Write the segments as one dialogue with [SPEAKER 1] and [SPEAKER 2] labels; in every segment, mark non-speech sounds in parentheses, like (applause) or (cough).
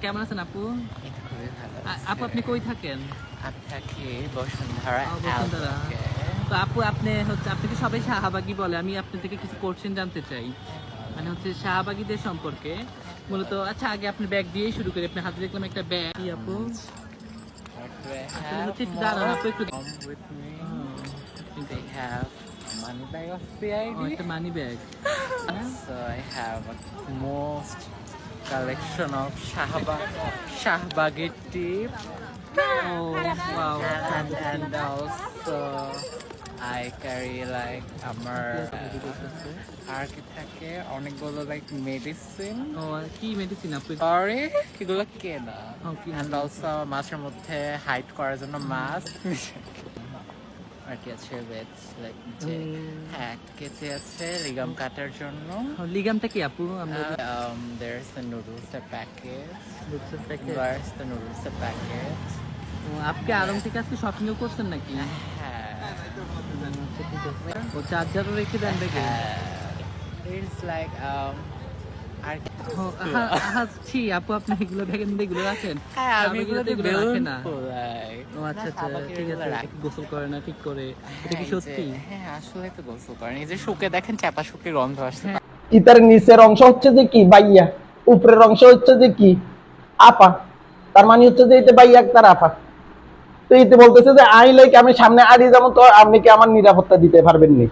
[SPEAKER 1] কেমন আছেন আপু? আপু আপনি কই থাকেন?
[SPEAKER 2] থাকি বসুন্ধরা
[SPEAKER 1] বসুন্ধরা। তো আপু আপনি হচ্ছে আপনাকে সবাই শাহবাগী বলে? আমি আপনার থেকে কিছু কোশ্চেন জানতে চাই। মানে হচ্ছে শাহবাগীদের সম্পর্কে। মূলত আচ্ছা আগে আপনি ব্যাগ দিয়েই শুরু করি। আপনি হাতে দেখলাম একটা ব্যাগ আপু? হচ্ছে একটু দাঁড়ান, আপু একটু-
[SPEAKER 2] They have money bag of
[SPEAKER 1] ও,
[SPEAKER 2] CID.
[SPEAKER 1] একটা bag (laughs)
[SPEAKER 2] So I have most collection of Shahbag Shahbagir tip
[SPEAKER 1] O wow
[SPEAKER 2] and, and also I carry like আমার আর কি থাকে অনেকগুলো লাইক মেডিসিন
[SPEAKER 1] ও কি মেডিসিন
[SPEAKER 2] এগুলো কেনা। অ্যান্ড অলসো মাছের মধ্যে হাইট করার জন্য মাছ (laughs) আর কি আছে বেচ লাইক যে হ্যাঁ কেচে আছে লিগাম কাটার জন্য।
[SPEAKER 1] লিগামটা কি আপু? আমরা
[SPEAKER 2] the noodles a packet
[SPEAKER 1] বুঝছেন packet
[SPEAKER 2] there's the noodles a packet
[SPEAKER 1] আপনি আলম থেকে আজকে শপিংও করছেন নাকি?
[SPEAKER 2] হ্যাঁ।
[SPEAKER 1] ও চার্জারও রেখে দেন ব্যাগে
[SPEAKER 2] it's like
[SPEAKER 1] ছি, আপু আপনি এগুলো ব্যাগের এগুলো রাখেন।
[SPEAKER 2] হ্যাঁ আমি এগুলো
[SPEAKER 1] এগুলো রাখে না। ও আচ্ছা আচ্ছা ঠিক আছে। গোসল করে না ঠিক করে। এটা কি সত্যি?
[SPEAKER 2] হ্যাঁ আসলে তো গোসল করেন এই যে শুকে দেখেন চাপা শুকে গন্ধ আসছে।
[SPEAKER 3] ইতার নিচের অংশ হচ্ছে যে কি বাইয়া উপরের অংশ হচ্ছে যে কি আপা। তার মানে হচ্ছে যে এটা বাইয়া তার আপা। তো এতে বলতেছে যে আই লাইক আমি সামনে আড়িয়ে যাব তো আপনি কি আমার নিরাপত্তা দিতে পারবেন নি?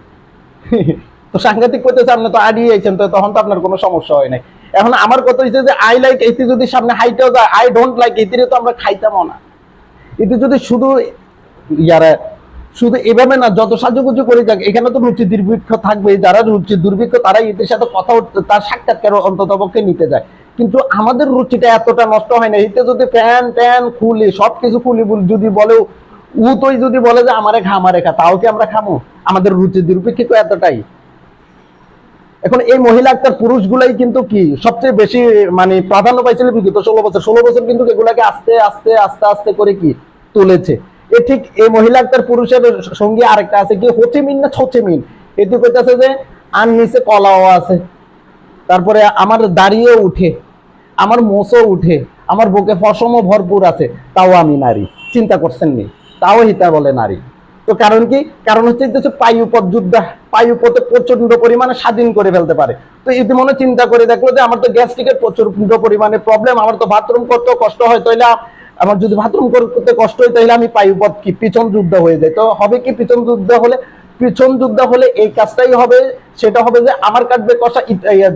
[SPEAKER 3] তো সাংঘাতিক করতেছে আপনি তো আড়িয়ে আইছেন, তো তখন তো আপনার কোনো সমস্যা হয় নাই। এখন আমার কথা হচ্ছে যে আই লাইক এতে যদি সামনে হাইটেও যায় আই ডোন্ট লাইক এতে তো আমরা খাইতামও না। এতে যদি শুধু ইয়ারা, শুধু এভাবে না, যত সাজুগুজু করে যাক, এখানে তো রুচি দুর্ভিক্ষ থাকবে যারা রুচি দুর্ভিক্ষ তারা এদের সাথে কথা উঠতে তার সাক্ষাৎকার অন্তত পক্ষে নিতে যায়। কিন্তু আমাদের রুচিটা এতটা নষ্ট হয় না, এতে যদি ফ্যান ট্যান খুলি, সবকিছু খুলি বল- যদি বলেও উ তোই যদি বলে যে, আমারে খা আমারে খা, তাও কি আমরা খামো? আমাদের রুচি দুর্ভিক্ষ এতটাই। এখন এই মহিলা একটা পুরুষগুলাই কিন্তু কি সবচেয়ে বেশি মানে প্রাধান্য পাইছিল বিগত ষোলো বছর। ষোলো বছর কিন্তু এগুলাকে আস্তে আস্তে আস্তে আস্তে করে কি তুলেছে। এ ঠিক এই মহিলা একটা পুরুষের সঙ্গে আরেকটা আছে, কি হোচেমিন না ছোচেমিন? এটি কইতাছে যে, আর নিচে কলাও আছে। তারপরে আমার দাঁড়িয়ে উঠে, আমার মোচও উঠে, আমার বুকে ফসমও ভরপুর আছে। তাও আমি নারী। চিন্তা করছেন নি? তাও হিতা বলে নারী। তো কারণ কি? কারণ হচ্ছে যে পায়ুপথ যুদ্ধ পায়ুপথে প্রচণ্ড পরিমাণে স্বাধীন করে ফেলতে পারে। তো এতে মনে চিন্তা করে দেখল যে আমার তো গ্যাস্ট্রিকের প্রচণ্ড পরিমাণে প্রবলেম আমার তো বাথরুম করতেও কষ্ট হয়, তাইলে আমার যদি বাথরুম করতে কষ্ট হয় তাহলে আমি পায়ুপথ কি? পিছন যুদ্ধ হয়ে যায়। তো হবে কি পিছন যুদ্ধ হলে? পিছন যুদ্ধ হলে এই কাজটাই হবে, সেটা হবে যে আমার কাটবে কষা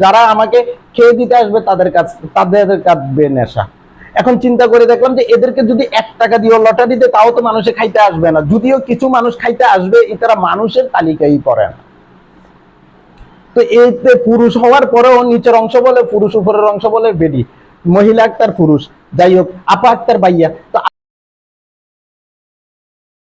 [SPEAKER 3] যারা আমাকে খেয়ে দিতে আসবে, তাদের কাছ, তাদের কাটবে নেশা। এখন চিন্তা করে দেখলাম যে এদেরকে যদি এক টাকা দিও লটারিতে তাও তো মানুষে খাইতে আসবে না। যদিও কিছু মানুষ খাইতে আসবে তারা মানুষের তালিকাই পড়ে না। তো এতে পুরুষ হওয়ার পরেও নিচের অংশ বলে, পুরুষ উপরের অংশ বলে বেডি মহিলা একটার পুরুষ। যাই হোক, আপা একটার বাইয়া তো